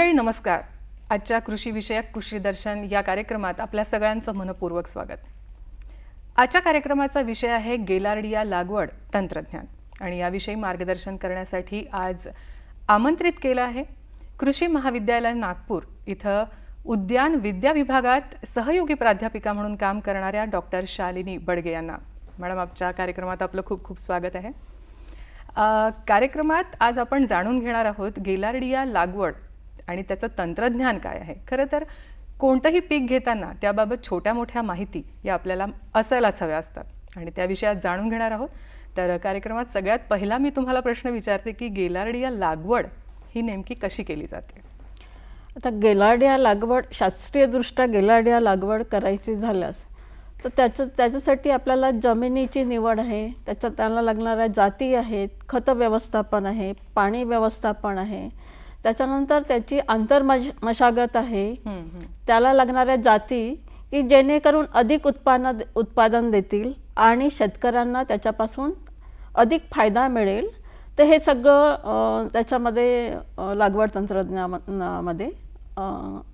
मंडळी नमस्कार. आजच्या कृषीविषयक कृषी दर्शन या कार्यक्रमात आपल्या सगळ्यांचं मनपूर्वक स्वागत. आजच्या कार्यक्रमाचा विषय आहे गेलार्डिया लागवड तंत्रज्ञान. आणि याविषयी मार्गदर्शन करण्यासाठी आज आमंत्रित केलं आहे कृषी महाविद्यालय नागपूर इथं उद्यान विद्या विभागात सहयोगी प्राध्यापिका म्हणून काम करणाऱ्या डॉक्टर शालिनी बडगे यांना. मॅडम आमच्या कार्यक्रमात आपलं खूप खूप स्वागत आहे. कार्यक्रमात आज आपण जाणून घेणार आहोत गेलार्डिया लागवड आणि त्याचं तंत्रज्ञान काय आहे? खरं तर कोणतंही पीक घेताना त्याबाबत छोट्या मोठ्या माहिती या आपल्याला असायलाच हव्या असतात. आणि त्या विषयात जाणून घेणार आहोत. तर कार्यक्रमात सगळ्यात पहिला मी तुम्हाला प्रश्न विचारते की गेलार्डिया लागवड ही नेमकी कशी केली जाते? आता गेलाडिया लागवड शास्त्रीयदृष्ट्या गेलार्डिया लागवड करायची झाल्यास तर त्याचं त्याच्यासाठी आपल्याला जमिनीची निवड आहे त्याच्यात त्याला लागणाऱ्या जाती आहेत खत व्यवस्थापन आहे पाणी व्यवस्थापन आहे त्याच्यानंतर त्याची आंतरमश मशागत आहे. त्याला लागणाऱ्या जाती की जेणेकरून अधिक उत्पादन उत्पादन देतील आणि शेतकऱ्यांना त्याच्यापासून अधिक फायदा मिळेल. तर हे सगळं त्याच्यामध्ये लागवड तंत्रज्ञानामध्ये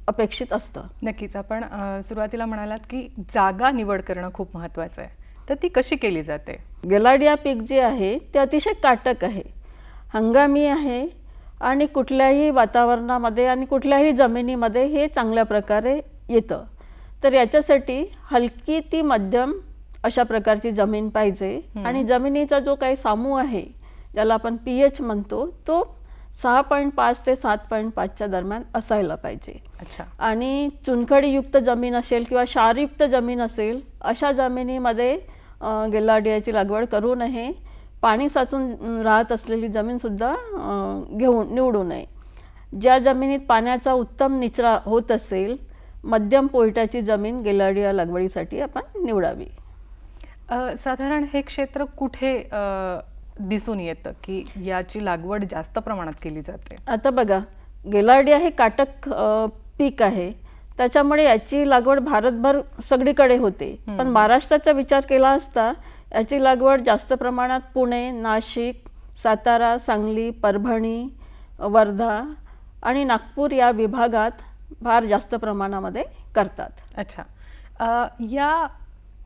अपेक्षित असतं. नक्कीच. आपण सुरुवातीला म्हणालात की जागा निवड करणं खूप महत्त्वाचं आहे. तर ती कशी केली जाते? गेलाडिया पीक जे आहे ते अतिशय काटक आहे. हंगामी आहे आणि कुठल्याही वातावरणामध्ये आणि कुठल्याही जमिनीमध्ये हे चांगल्या प्रकारे येतं. तर याच्यासाठी हलकी ती मध्यम अशा प्रकारची जमीन पाहिजे. आणि जमिनीचा जो काही सामू आहे ज्याला आपण पी एच म्हणतो तो सहा पॉईंट पाच ते सात पॉईंट पाचच्या दरम्यान असायला पाहिजे. अच्छा. आणि चुनखडीयुक्त जमीन असेल किंवा क्षारयुक्त जमीन असेल अशा जमिनीमध्ये गेलाडियाची लागवड करू नये. पाणी साचून राहत असलेली जमीनसुद्धा घेऊन निवडू नये. ज्या जमिनीत पाण्याचा उत्तम निचरा होत असेल मध्यम पोयटाची जमीन गेलाडिया लागवडीसाठी आपण निवडावी. साधारण हे क्षेत्र कुठे दिसून येतं की याची लागवड जास्त प्रमाणात केली जाते? आता बघा गेलाडिया हे काटक पीक आहे. त्याच्यामुळे याची लागवड भारतभर सगळीकडे होते. पण महाराष्ट्राचा विचार केला असता याची लागवड जास्त प्रमाणात पुणे नाशिक सातारा सांगली परभणी वर्धा आणि नागपूर या विभागात फार जास्त प्रमाणामध्ये करतात. अच्छा. अ, या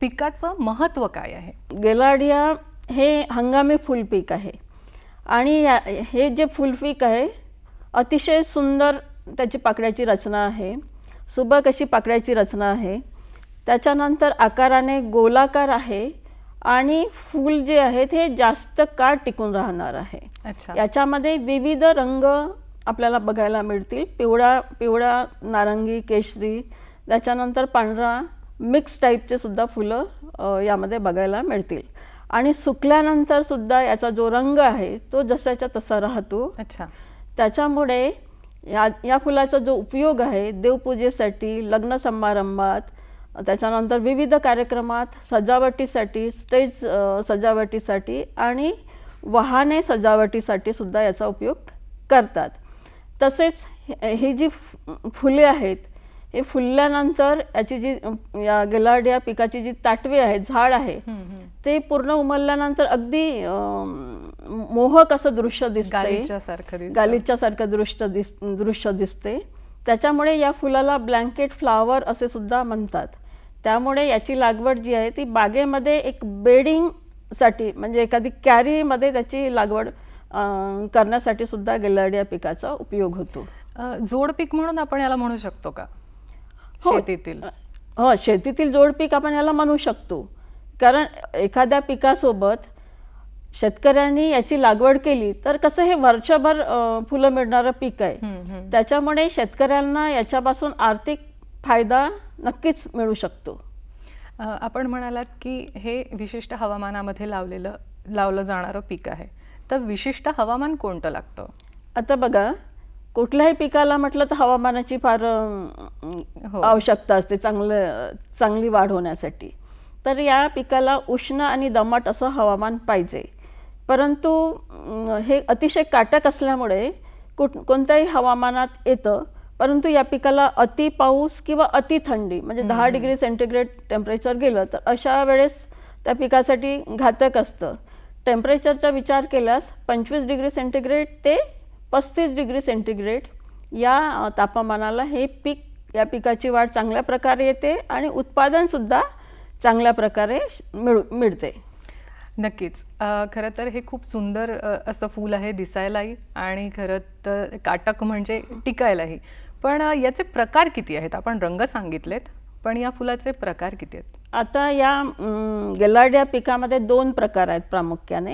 पिकाचं महत्त्व काय आहे? गेलाडिया हे हंगामी फुलपीक आहे आणि या हे जे फुलपीक आहे अतिशय सुंदर त्याची पाकळ्याची रचना आहे सुबक अशी पाकळ्याची रचना आहे. त्याच्यानंतर आकाराने गोलाकार आहे आणि फूल जे आहे ते जास्त काळ टिकून राहणार आहे. अच्छा. याच्यामध्ये विविध रंग आपल्याला बघायला मिळतील. पिवळा पिवळा नारंगी केशरी त्याच्यानंतर पांढरा मिक्स टाईपचे सुद्धा फुलं यामध्ये बघायला मिळतील. आणि सुकल्यानंतर सुद्धा याचा जो रंग आहे तो जसाच्या तसा राहतो. अच्छा. त्याच्यामुळे या या फुलाचा जो उपयोग आहे देवपूजेसाठी लग्न समारंभात त्याच्यानंतर विविध कार्यक्रमात सजावटीसाठी स्टेज सजावटीसाठी आणि वाहने सजावटीसाठी सुद्धा याचा उपयोग करतात. तसेच हे- जी फुले आहेत हे फुलल्यानंतर याची जी या गेलार्डिया पिकाची जी ताटवी आहे झाड आहे ते पूर्ण उमलल्यानंतर अगदी मोहक असं दृश्य दिसतं. गालिच्या सारखं दृश्य दिस दृश्य दिसते. त्याच्यामुळे या फुलाला ब्लँकेट फ्लावर असे सुद्धा म्हणतात. त्यामुळे याची लागवड जी आहे ती बागेमध्ये एक बेडिंगसाठी म्हणजे एखादी कॅरीमध्ये त्याची लागवड करण्यासाठी सुद्धा गेलार्डिया पिकाचा उपयोग होतो. जोड पीक म्हणून आपण याला म्हणू शकतो का? हो. शेतीतील. हो शेतीतील जोड पीक आपण याला म्हणू शकतो. कारण एखाद्या पिकासोबत शेतकऱ्यांनी याची लागवड केली तर कसं हे वर्षभर फुलं मिळणारं पीक आहे. त्याच्यामुळे शेतकऱ्यांना याच्यापासून आर्थिक फायदा नक्कीच मिळू शकतो. आपण म्हणालात की हे विशिष्ट हवामानामध्ये लावलेलं लावलं जाणारं पीक आहे. तर विशिष्ट हवामान कोणतं लागतं? आता बघा कुठल्याही पिकाला म्हटलं तर हवामानाची फार हो. आवश्यकता असते चांगलं चांगली वाढ होण्यासाठी. तर या पिकाला उष्ण आणि दमट असं हवामान पाहिजे. परंतु हे अतिशय काटक असल्यामुळे कुठ कोणत्याही हवामानात येतं परंतु या पिकाला अति पाऊस किंवा अति थंडी म्हणजे दहा डिग्री सेंटीग्रेड टेम्परेचर गेलं तर अशा वेळेस त्या पिकासाठी घातक असतं. टेम्परेचरचा विचार केल्यास पंचवीस डिग्री सेंटीग्रेड ते पस्तीस डिग्री सेंटीग्रेड या तापमानाला हे पीक या पिकाची वाढ चांगल्या प्रकारे येते आणि उत्पादनसुद्धा चांगल्या प्रकारे मिळू मिळते. नक्कीच. खरं तर हे खूप सुंदर असं फूल आहे दिसायलाही आणि खरं तर काटक म्हणजे टिकायलाही. पण याचे प्रकार किती आहेत? आपण रंग सांगितलेत पण या फुलाचे प्रकार किती आहेत? आता या अं, गेलार्डिया पिकामध्ये दोन प्रकार आहेत प्रामुख्याने.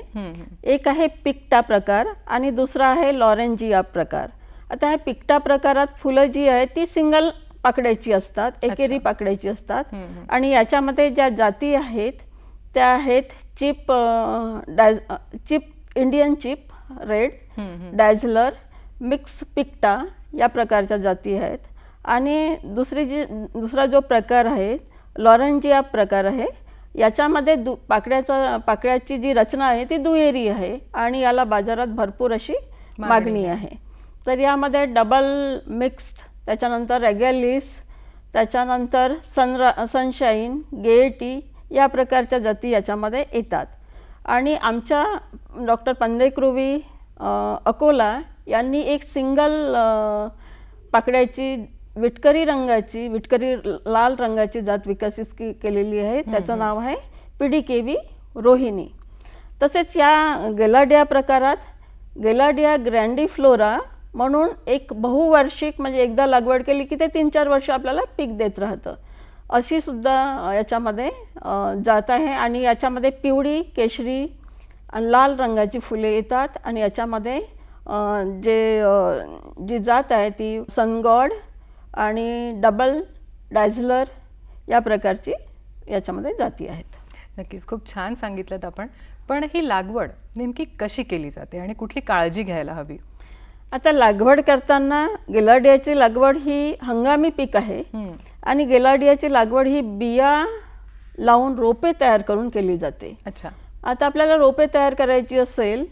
एक आहे पिक्टा प्रकार आणि दुसरा आहे लॉरेंजिया प्रकार. आता ह्या पिक्टा प्रकारात फुलं जी आहेत ती सिंगल पाकड्याची असतात एकेरी पाकड्याची असतात. आणि याच्यामध्ये ज्या जाती आहेत त्या आहेत chip die chip Indian chip red. डायझलर mix पिक्टा या प्रकारच्या जाती आहेत. आणि दुसरी जी दुसरा जो प्रकार आहे लॉरेंजिया प्रकार आहे याच्यामध्ये दु पाकड्याचा पाकड्याची जी रचना आहे ती दुहेरी आहे आणि याला बाजारात भरपूर अशी मागणी मागणी आहे. तर यामध्ये डबल मिक्स्ड त्याच्यानंतर रेगॅलिस त्याच्यानंतर सनरा सनशाईन गेटी या प्रकारच्या जाती याच्यामध्ये येतात. आणि आमच्या डॉक्टर पंदेकृवी अकोला यांनी एक सिंगल पाकड्याची विटकरी रंगाची विटकरी लाल रंगाची जात विकसित के- केलेली आहे. त्याचं नाव आहे पिडी केवी रोहिणी. तसेच या गेलाडिया प्रकारात गेलाडिया ग्रँडीफ्लोरा म्हणून एक बहुवार्षिक म्हणजे एकदा लागवड केली की ते तीन चार वर्ष आपल्याला पीक देत राहतं. अशी सुद्धा याच्यामध्ये जात आहे आणि याच्यामध्ये पिवळी केशरी आणि लाल रंगाची फुले येतात आणि याच्यामध्ये जे जी जात आहे ती सनगॉड आणि डबल डायझलर या प्रकारची याच्यामध्ये जाती आहेत. नक्कीच खूप छान सांगितलं आपण. पण ही लागवड नेमकी कशी केली जाते आणि कुठली काळजी घ्यायला हवी? आता लागवड करताना गेलाडियाची लागवड ही हंगामी पीक आहे. आणि गेलाडियाची लागवड ही बिया लावून रोपे तयार करून केली जाते. अच्छा. आता आपल्याला रोपे तयार करायची असेल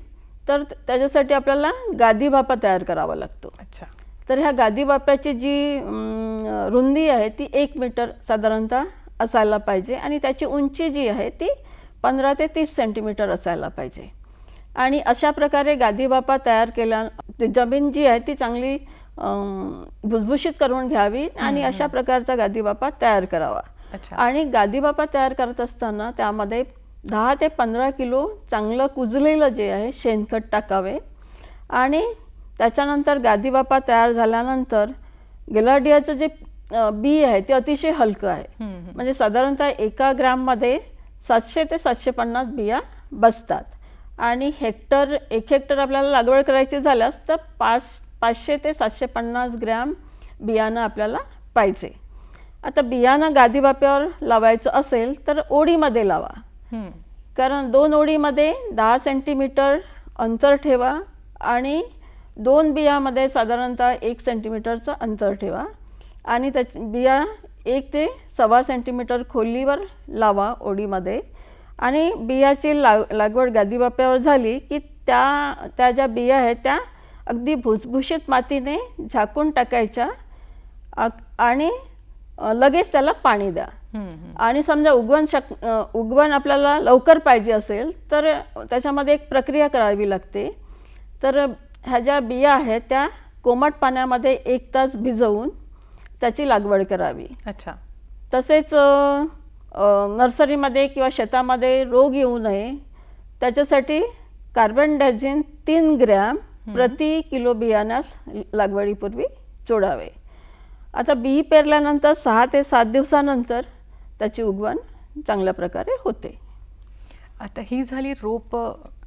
तर त्याच्यासाठी आपल्याला गादी बापा तयार करावा लागतो. अच्छा. तर ह्या गादी बाप्याची जी रुंदी आहे ती एक मीटर साधारणतः असायला पाहिजे आणि त्याची उंची जी आहे ती पंधरा ते तीस सेंटीमीटर असायला पाहिजे. आणि अशा प्रकारे गादी बापा तयार केल्या जमीन जी आहे ती चांगली भुसभुशीत करून घ्यावी आणि अशा प्रकारचा गादी बापा तयार करावा. अच्छा. आणि गादी बापा तयार करत असताना त्यामध्ये दहा ते पंधरा किलो चांगलं कुजलेलं जे आहे शेणखत टाकावे आणि त्याच्यानंतर गादी बापा तयार झाल्यानंतर गेलाडियाचं जे बी आहे ते अतिशय हलकं आहे. म्हणजे साधारणतः एका ग्राममध्ये सातशे ते सातशे पन्नास बिया बसतात आणि हेक्टर एक हेक्टर आपल्याला लागवड करायची झाल्यास तर पाच पाचशे ते सातशे पन्नास ग्रॅम बियाणं आपल्याला पाहिजे आता बियाणं गादी बाप्यावर लावायचं असेल तर ओढीमध्ये लावा. कारण दोन ओळीमध्ये दहा सेंटीमीटर अंतर ठेवा आणि दोन बियामध्ये साधारणतः एक सेंटीमीटरचं अंतर ठेवा. आणि त्याच बिया एक ते सव्वा सेंटीमीटर खोलीवर लावा ओडीमध्ये आणि बियाची लाग लागवड गादीबाप्यावर झाली की त्या त्या ज्या बिया आहेत त्या अगदी भुसभुशीत मातीने झाकून टाकायच्या. आणि लगेच त्याला पाणी द्या. आणि समजा उगवण शक उगवण आपल्याला लवकर पाहिजे असेल तर त्याच्यामध्ये एक प्रक्रिया करावी लागते. तर ह्या ज्या बिया आहेत त्या कोमट पाण्यामध्ये एक तास भिजवून त्याची लागवड करावी. अच्छा. तसेच नर्सरीमध्ये किंवा शेतामध्ये रोग येऊ नये त्याच्यासाठी कार्बन डायझिन तीन ग्रॅम प्रति किलो बियाण्यास लागवडीपूर्वी जोडावे. आता बी पेरल्यानंतर सहा ते सात दिवसानंतर त्याची उगवण चांगल्या प्रकारे होते. आता ही झाली रोप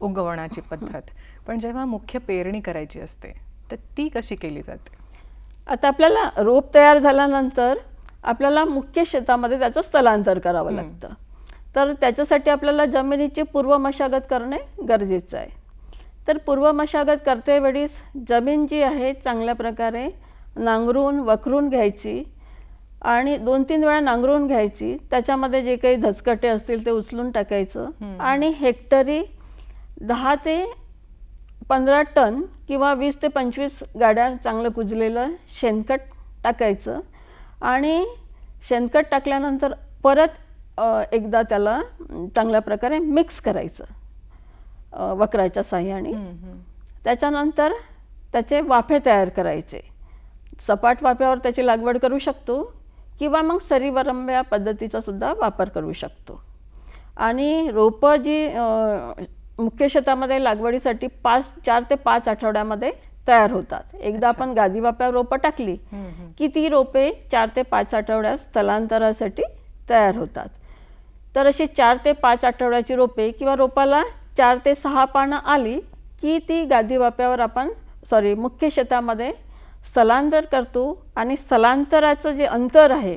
उगवण्याची पद्धत. पण जेव्हा मुख्य पेरणी करायची असते तर ती कशी केली जाते? आता आपल्याला रोप तयार झाल्यानंतर आपल्याला मुख्य शेतामध्ये त्याचं स्थलांतर करावं लागतं. तर त्याच्यासाठी आपल्याला जमिनीची पूर्व मशागत करणे गरजेचं आहे. तर पूर्व मशागत करतेवेळीस जमीन जी आहे चांगल्या प्रकारे नांगरून वखरून घ्यायची. आणि दोन तीन वेळा नांगरून घ्यायची. त्याच्यामध्ये जे काही धचकटे असतील ते उचलून टाकायचं. आणि हेक्टरी दहा ते पंधरा टन किंवा वीस ते पंचवीस गाड्या चांगलं कुजलेलं शेणखत टाकायचं. आणि शेणखत टाकल्यानंतर परत एकदा त्याला चांगल्या प्रकारे मिक्स करायचं वक्राच्या साह्याने. त्याच्यानंतर त्याचे वाफे तयार करायचे. सपाट वाफ्यावर त्याची लागवड करू शकतो. किंवा मग सरीवरंब्या पद्धतीचा सुद्धा वापर करू शकतो. आणि रोपं जी मुख्य शेतामध्ये लागवडीसाठी पाच चार ते पाच आठवड्यामध्ये तयार होतात. एकदा आपण गादी वाफ्यावर रोपं टाकली की ती रोपे चार ते पाच आठवड्यात स्थलांतरासाठी तयार होतात. तर अशी चार ते पाच आठवड्याची रोपे किंवा रोपाला चार ते सहा पानं आली की ती गादी वाफ्यावर आपण सॉरी मुख्य शेतामध्ये स्थलांतर करतो आणि स्थलांतराचं जे अंतर आहे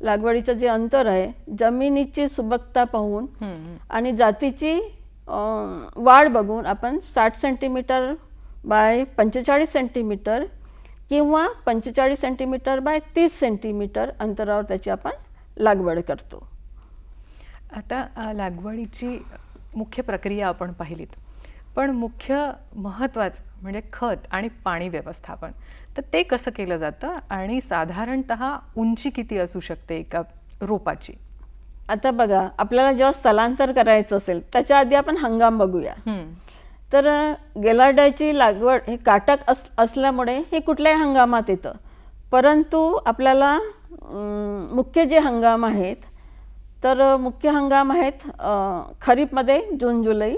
लागवडीचं जे अंतर आहे जमिनीची सुबकता पाहून आणि जातीची वाढ बघून आपण साठ सेंटीमीटर बाय पंचेचाळीस सेंटीमीटर किंवा पंचेचाळीस सेंटीमीटर बाय तीस सेंटीमीटर अंतरावर त्याची आपण लागवड करतो. आता लागवडीची मुख्य प्रक्रिया आपण पाहिलीत. पण मुख्य महत्त्वाचं म्हणजे खत आणि पाणी व्यवस्थापन. तर ते कसं केलं जातं आणि साधारणत उंची किती असू शकते एका रोपाची? आता बघा आपल्याला जेव्हा स्थलांतर करायचं असेल त्याच्या आधी आपण हंगाम बघूया. तर गेलार्डाची लागवड हे काटक अस असल्यामुळे हे कुठल्याही हंगामात येतं. परंतु आपल्याला मुख्य जे हंगाम आहेत तर मुख्य हंगाम आहेत खरीपमध्ये जून जुलै.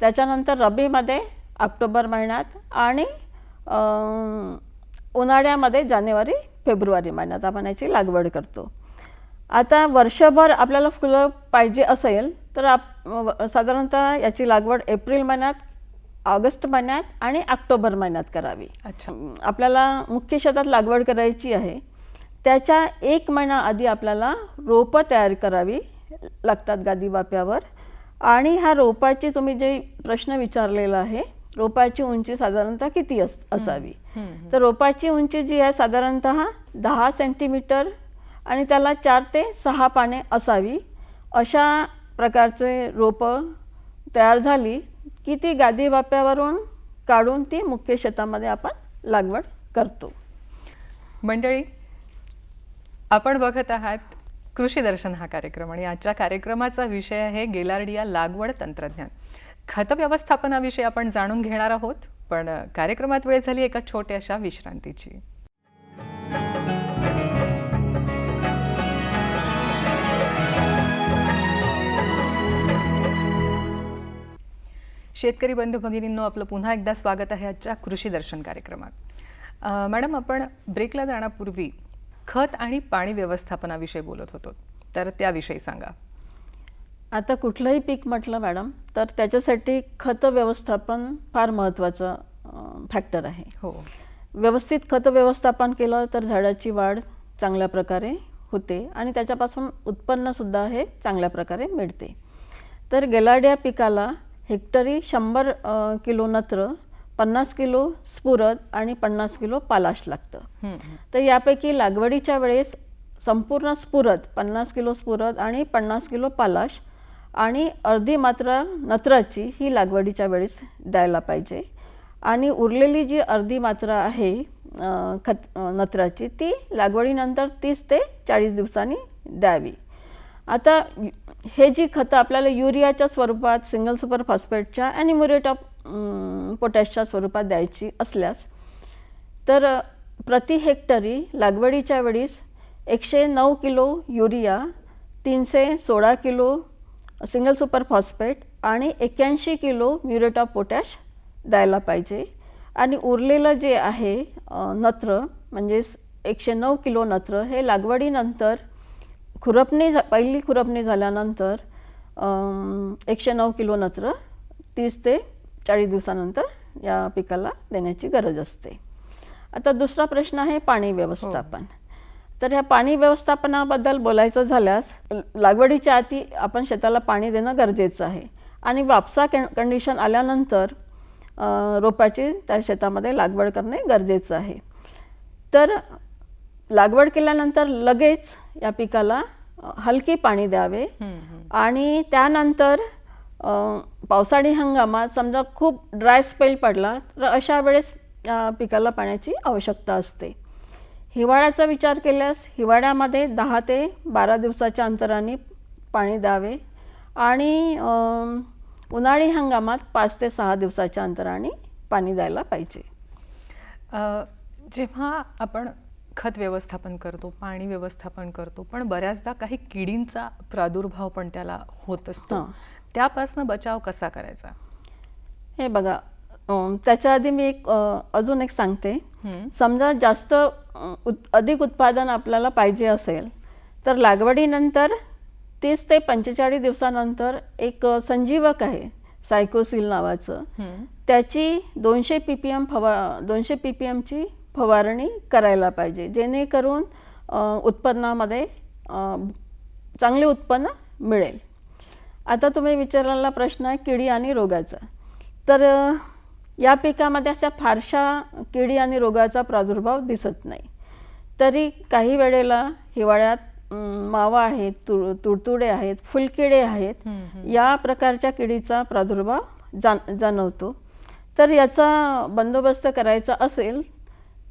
त्याच्यानंतर रब्बीमध्ये ऑक्टोबर महिन्यात आणि उन्हाळ्यामध्ये जानेवारी फेब्रुवारी महिन्यात आपण याची लागवड करतो. आता वर्षभर आपल्याला फुलं पाहिजे असेल तर आप साधारणतः याची लागवड एप्रिल महिन्यात ऑगस्ट महिन्यात आणि ऑक्टोबर महिन्यात करावी. अच्छा. आपल्याला मुख्य शेतात लागवड करायची आहे. त्याच्या एक महिना आधी आपल्याला रोपं तयार करावी लागतात गादी वाप्यावर. आणि ह्या रोपाची तुम्ही जे प्रश्न विचारलेला आहे रोपाची उंची साधारणतः किती अस असावी? तर रोपाची उंची जी आहे साधारणतः दहा सेंटीमीटर आणि त्याला चार ते सहा पाने असावी. अशा प्रकारचे रोपं तयार झाली की ती गादी वाप्यावरून काढून ती मुख्य शेतामध्ये आपण लागवड करतो. मंडळी आपण बघत आहात कृषी दर्शन हा कार्यक्रम आणि आजच्या कार्यक्रमाचा विषय आहे गेलार्डिया लागवड तंत्रज्ञान. खत व्यवस्थापनाविषयी आपण जाणून घेणार आहोत पण कार्यक्रमात वेळ झाली एका छोट्याशा विश्रांतीची. शेतकरी बंधू भगिनींनो आपलं पुन्हा एकदा स्वागत आहे आजच्या कृषी दर्शन कार्यक्रमात. मॅडम आपण ब्रेकला जाण्यापूर्वी खत आणि पाणी व्यवस्थापनाविषयी बोलत होतो. तर त्याविषयी सांगा. आता कुठलंही पीक म्हटलं मॅडम तर त्याच्यासाठी खत व्यवस्थापन फार महत्त्वाचं फॅक्टर आहे. हो. व्यवस्थित खत व्यवस्थापन केलं तर झाडाची वाढ चांगल्या प्रकारे होते आणि त्याच्यापासून उत्पन्नसुद्धा हे चांगल्या प्रकारे मिळते. तर गेलार्डिया पिकाला हेक्टरी शंभर किलो नत्र पन्नास किलो स्फुरद आणि पन्नास किलो पालाश लागतं. तर यापैकी लागवडीच्या वेळेस संपूर्ण स्फुरद पन्नास किलो स्फुरद आणि पन्नास किलो पालाश आणि अर्धी मात्रा नत्राची ही लागवडीच्या वेळेस द्यायला पाहिजे. आणि उरलेली जी अर्धी मात्रा आहे खत नत्राची ती लागवडीनंतर तीस ते चाळीस दिवसांनी द्यावी. आता हे जी खतं आपल्याला युरियाच्या स्वरूपात सिंगल सुपर फॉस्फेटच्या आणि म्युरेट ऑफ पोटॅशच्या स्वरूपात द्यायची असल्यास तर प्रति हेक्टरी लागवडीच्या वेळीस एकशे नऊ किलो युरिया तीनशे सोळा किलो सिंगल सुपर फॉस्फेट आणि एक्याऐंशी किलो म्युरेट ऑफ पोटॅश द्यायला पाहिजे. आणि उरलेलं जे आहे नत्र म्हणजेच एकशे नऊ किलो नत्र हे लागवडीनंतर खुरपणी झा पहिली खुरपणी झाल्यानंतर एकशे नऊ किलो नत्र तीस ते चाळीस दिवसानंतर या पिकाला देण्याची गरज असते. आता दुसरा प्रश्न आहे पाणी व्यवस्थापन. तर ह्या पाणी व्यवस्थापनाबद्दल बोलायचं झाल्यास लागवडीच्या आधी आपण शेताला पाणी देणं गरजेचं आहे. आणि वापसा कंडिशन आल्यानंतर रोपाची त्या शेतामध्ये लागवड करणे गरजेचं आहे. तर लागवड केल्यानंतर लगेच या पिकाला हलकी पाणी द्यावे आणि त्यानंतर पावसाळी हंगामात समजा खूप ड्राय स्पेल पडला तर अशा वेळेस पिकाला पाण्याची आवश्यकता असते. हिवाळ्याचा विचार केल्यास हिवाळ्यामध्ये दहा ते बारा दिवसाच्या अंतराने पाणी द्यावे आणि उन्हाळी हंगामात पाच ते सहा दिवसाच्या अंतराने पाणी द्यायला पाहिजे. जेव्हा आपण खत व्यवस्थापन करतो पाणी व्यवस्थापन करतो पण बऱ्याचदा काही किडींचा प्रादुर्भाव पण त्याला होत असतो. त्यापासून बचाव कसा करायचा हे बघा त्याच्या आधी मी एक अजून एक सांगते. समजा जास्त उत अधिक उत्पादन आपल्याला पाहिजे असेल तर लागवडीनंतर तीस ते पंचेचाळीस दिवसानंतर एक संजीवक आहे सायकोसिल नावाचं. त्याची दोनशे पी पी एम फवा दोनशे पी पी एमची फवारणी करायला पाहिजे जेणेकरून उत्पन्नामध्ये चांगले उत्पन्न मिळेल आता तुम्ही विचारलेला प्रश्न आहे किडी आणि रोगाचा. तर या पिकामध्ये अशा फारशा किडी आणि रोगाचा प्रादुर्भाव दिसत नाही. तरी काही वेळेला हिवाळ्यात मावा आहेत तुड तुडतुडे आहेत फुलकिडे आहेत या प्रकारच्या किडीचा प्रादुर्भाव जाण जाणवतो. तर याचा बंदोबस्त करायचा असेल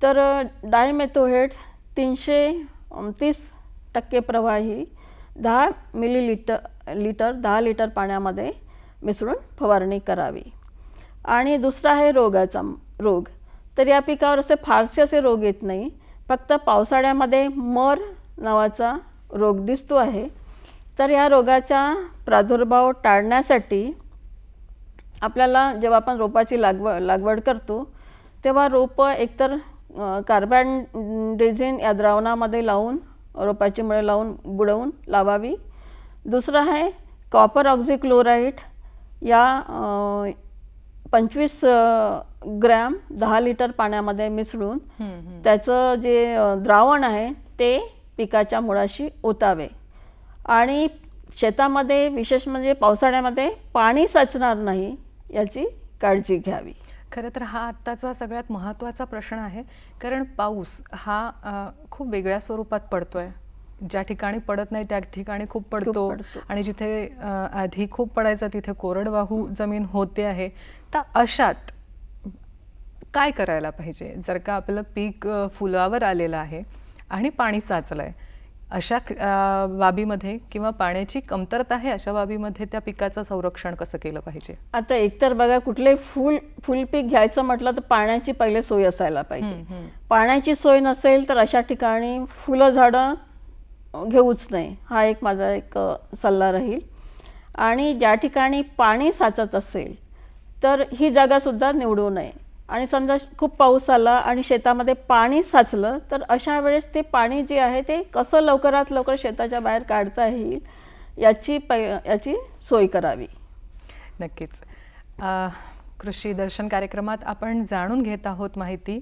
तर डायमेथोहेट तीनशे तीस टक्के प्रवाही दहा मिलीलिटर लिटर दहा लिटर पाण्यामध्ये मिसळून फवारणी करावी. आणि दुसरा आहे रोगाचा रोग. तर या पिकावर असे फारसे असे रोग येत नाही. फक्त पावसाळ्यामध्ये मर नावाचा रोग दिसतो आहे. तर या रोगाचा प्रादुर्भाव टाळण्यासाठी आपल्याला जेव्हा आपण रोपाची लागवड लागवड करतो तेव्हा रोपं एकतर कार्बन डेझिन या द्रावणामध्ये लावून रोपाची मुळे लावून बुडवून लावावी. दुसरं आहे कॉपर ऑक्झिक्लोराईड या पंचवीस ग्रॅम दहा लिटर पाण्यामध्ये मिसळून. त्याचं जे द्रावण आहे ते पिकाच्या मुळाशी ओतावे. आणि शेतामध्ये विशेष म्हणजे पावसाळ्यामध्ये पाणी साचणार नाही याची काळजी घ्यावी. खरं तर हा आत्ताचा सगळ्यात महत्त्वाचा प्रश्न आहे. कारण पाऊस हा खूप वेगळ्या स्वरूपात पडतोय. ज्या ठिकाणी पडत नाही त्या ठिकाणी खूप पडतो. पडतो. आणि जिथे आधी खूप पडायचा तिथे कोरडवाहू जमीन होते आहे. तर अशात काय करायला पाहिजे? जर का आपलं पीक फुलावर आलेलं आहे आणि पाणी साचलंय अशा बाबीमध्ये किंवा पाण्याची कमतरता आहे अशा बाबीमध्ये त्या पिकाचं संरक्षण कसं केलं पाहिजे? आता एकतर बघा कुठले फुल फुलपीक घ्यायचं म्हटलं तर पाण्याची पहिले सोय असायला पाहिजे. पाण्याची सोय नसेल तर अशा ठिकाणी फुलं झाडं घेऊच नाही. हा एक माझा एक सल्ला राहील. आणि ज्या ठिकाणी पाणी साचत असेल तर ही जागासुद्धा निवडू नये. आणि समजा खूप पाऊस आला आणि शेतामध्ये पाणी साचलं तर अशा वेळेस ते पाणी जे आहे ते कसं लवकरात लवकर शेताच्या बाहेर काढता येईल याची पै याची सोय करावी. नक्कीच. कृषी दर्शन कार्यक्रमात आपण जाणून घेत आहोत माहिती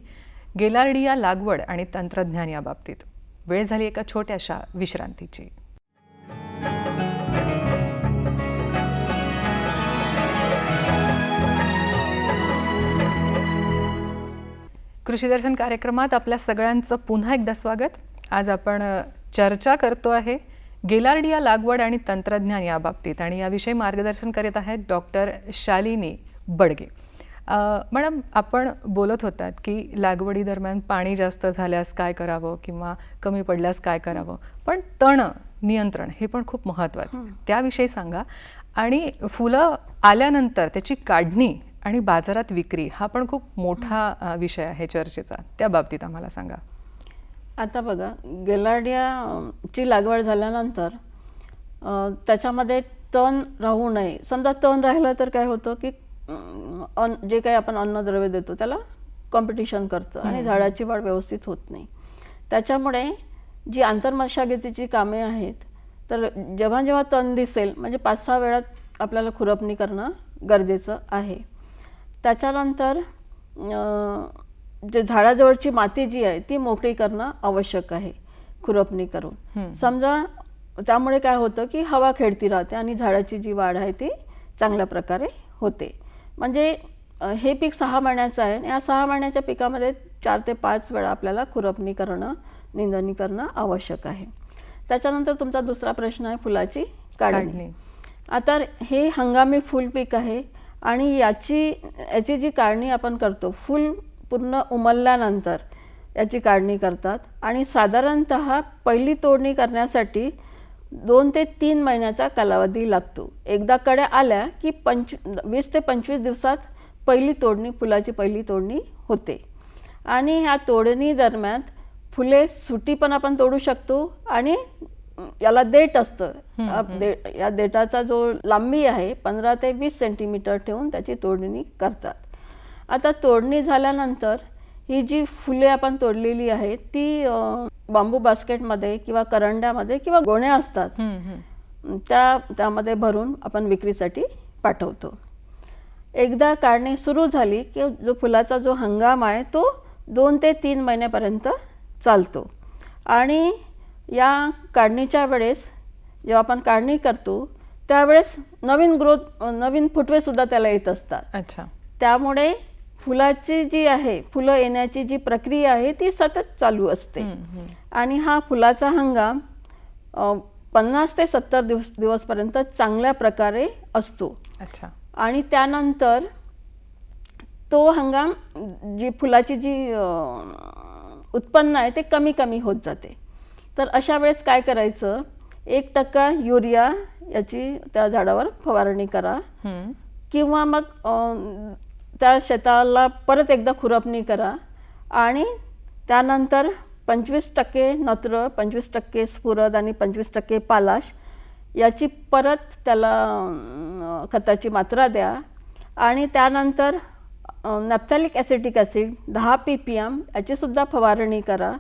गेलार्डिया लागवड आणि तंत्रज्ञान याबाबतीत. वेळ झाली एका छोट्याशा विश्रांतीची. कृषी दर्शन कार्यक्रमात आपल्या सगळ्यांचं पुन्हा एकदा स्वागत. आज आपण चर्चा करतो आहे गेलार्डिया लागवड आणि तंत्रज्ञान या बाबतीत आणि याविषयी मार्गदर्शन करीत आहेत डॉक्टर शालिनी बडगे. मॅडम आपण बोलत होतात की लागवडी दरम्यान पाणी जास्त झाल्यास काय करावं किंवा कमी पडल्यास काय करावं पण तण नियंत्रण हे पण खूप महत्त्वाचं. त्याविषयी सांगा. आणि फुलं आल्यानंतर त्याची काढणी आणि बाजारात विक्री हा पण खूप मोठा विषय आहे चर्चेचा. त्या बाबतीत आम्हाला सांगा. आता बघा गेलार्डिया अं, ची लागवड झाल्यानंतर त्याच्यामध्ये तण राहू नये. समजा तण राहिलं तर काय होतं की अन्न जे काही आपण अन्नद्रव्य देतो त्याला कॉम्पिटिशन करतं आणि झाडाची वाढ व्यवस्थित होत नाही. त्याच्यामुळे जी आंतरमशागतीची कामे आहेत तर जेव्हा जेव्हा तण दिसेल म्हणजे पाच सहा वेळात आपल्याला खुरपणी करणं गरजेचं आहे. त्याच्यानंतर जे झाडाजवळची माती जी आहे ती मोकळी करणं आवश्यक आहे खुरपणी करून. समजा त्यामुळे काय होतं की हवा खेळती राहते आणि झाडाची जी वाढ आहे ती चांगल्या प्रकारे होते. म्हणजे हे पीक सहा महिन्याचं आहे आणि या सहा महिन्याच्या पिकामध्ये चार ते पाच वेळा आपल्याला खुरपणी करणं निंदणी करणं आवश्यक आहे. त्याच्यानंतर तुमचा दुसरा प्रश्न आहे फुलाची काढणी. आता हे हंगामी फुल पीक आहे आणि याची याची जी काढणी आपण करतो फुल पूर्ण उमलल्यानंतर याची काढणी करतात. आणि साधारणत पहिली तोडणी करण्यासाठी दोन ते तीन महिन्याचा कालावधी लागतो. एकदा कड्या आल्या की पंच वीस ते पंचवीस दिवसात पहिली तोडणी फुलाची पहिली तोडणी होते. आणि ह्या तोडणी दरम्यान फुले सुटी पण आपण तोडू शकतो आणि याला देठ असतं. या दे- या देठाचा जो लांबी आहे पंधरा ते वीस सेंटीमीटर ठेवून त्याची तोडणी करतात. आता तोडणी झाल्यानंतर ही जी फुले आपण तोडलेली आहेत ती बांबू बास्केटमध्ये किंवा करंड्यामध्ये किंवा गोण्या असतात. त्या त्यामध्ये भरून आपण विक्रीसाठी पाठवतो. एकदा काढणी सुरू झाली की जो फुलाचा जो हंगाम आहे तो दोन ते तीन महिन्यापर्यंत चालतो. आणि या काढणीच्या वेळेस जेव्हा आपण काढणी करतो त्यावेळेस नवीन ग्रोथ नवीन फुटवेसुद्धा त्याला येत असतात. अच्छा. त्यामुळे फुलाची जी आहे फुलं येण्याची जी प्रक्रिया आहे ती सतत चालू असते. आणि हा फुलाचा हंगाम पन्नास ते सत्तर दिवस दिवसपर्यंत चांगल्या प्रकारे असतो. अच्छा. आणि त्यानंतर तो हंगाम जी फुलाची जी उत्पन्न आहे ते कमी कमी होत जाते. तर अशा वेळेस काय करायचं? एक टक्का युरिया याची त्या झाडावर फवारणी करा. किंवा मग त्या शेताला परत एकदा खुरपणी करा. आणि त्यानंतर पंचवीस टक्के नत्र पंचवीस टक्के स्फुरद आणि पंचवीस टक्के पालाश याची परत त्याला खताची मात्रा द्या. आणि त्यानंतर नॅप्थॅलिक ॲसिटिक ॲसिड दहा पी पी एम याचीसुद्धा फवारणी करा.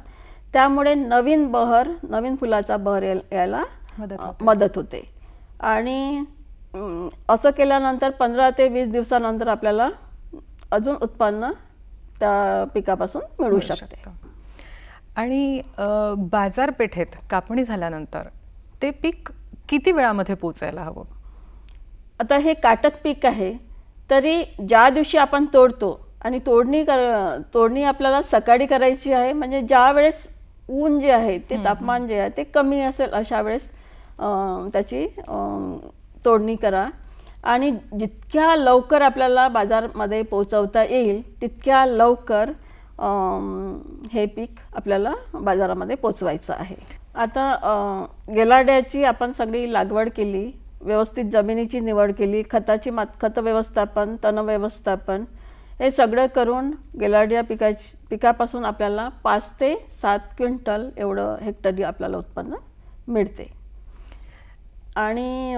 त्यामुळे नवीन बहर नवीन फुलाचा बहर याय- यायला मदत होते. आणि असं केल्यानंतर पंधरा ते वीस दिवसानंतर आपल्याला अजून उत्पन्न त्या पिकापासून मिळू शकते. आणि बाजारपेठेत कापणी झाल्यानंतर ते पीक किती वेळामध्ये पोचायला हवं? आता हे काटक पीक आहे तरी ज्या दिवशी आपण तोडतो आणि तोडणी कर तोडणी आपल्याला सकाळी करायची आहे म्हणजे ज्या वेळेस ऊन जे आहे ते तापमान जे आहे ते कमी असेल अशा वेळेस त्याची तोडणी करा. आणि जितक्या लवकर आपल्याला बाजारमध्ये पोचवता येईल तितक्या लवकर हे पीक आपल्याला बाजारामध्ये पोचवायचं आहे. आता गेलाड्याची आपण सगळी लागवड केली व्यवस्थित जमिनीची निवड केली खताची मात खत व्यवस्थापन तण व्यवस्थापन हे सगळं करून गेलाडिया पिकाची पिकापासून आपल्याला पाच ते सात क्विंटल एवढं हेक्टरी आपल्याला उत्पन्न मिळते. आणि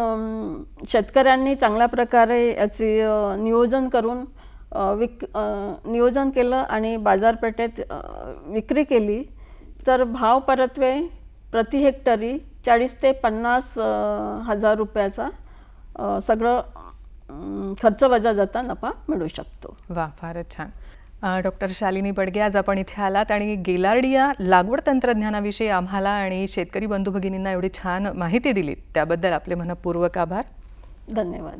शेतकऱ्यांनी चांगल्या प्रकारे याची नियोजन करून विक नियोजन केलं आणि बाजारपेठेत विक्री केली तर भाव परत्वे प्रति हेक्टरी चाळीस ते पन्नास हजार रुपयाचा सगळं खर्च वजा जाता नफा मिळू शकतो. वा फारच छान. डॉक्टर शालिनी बडगे आज आपण इथे आलात आणि गेलार्डिया लागवड तंत्रज्ञानाविषयी आम्हाला आणि शेतकरी बंधू भगिनींना एवढी छान माहिती दिली त्याबद्दल आपले मनपूर्वक आभार. धन्यवाद.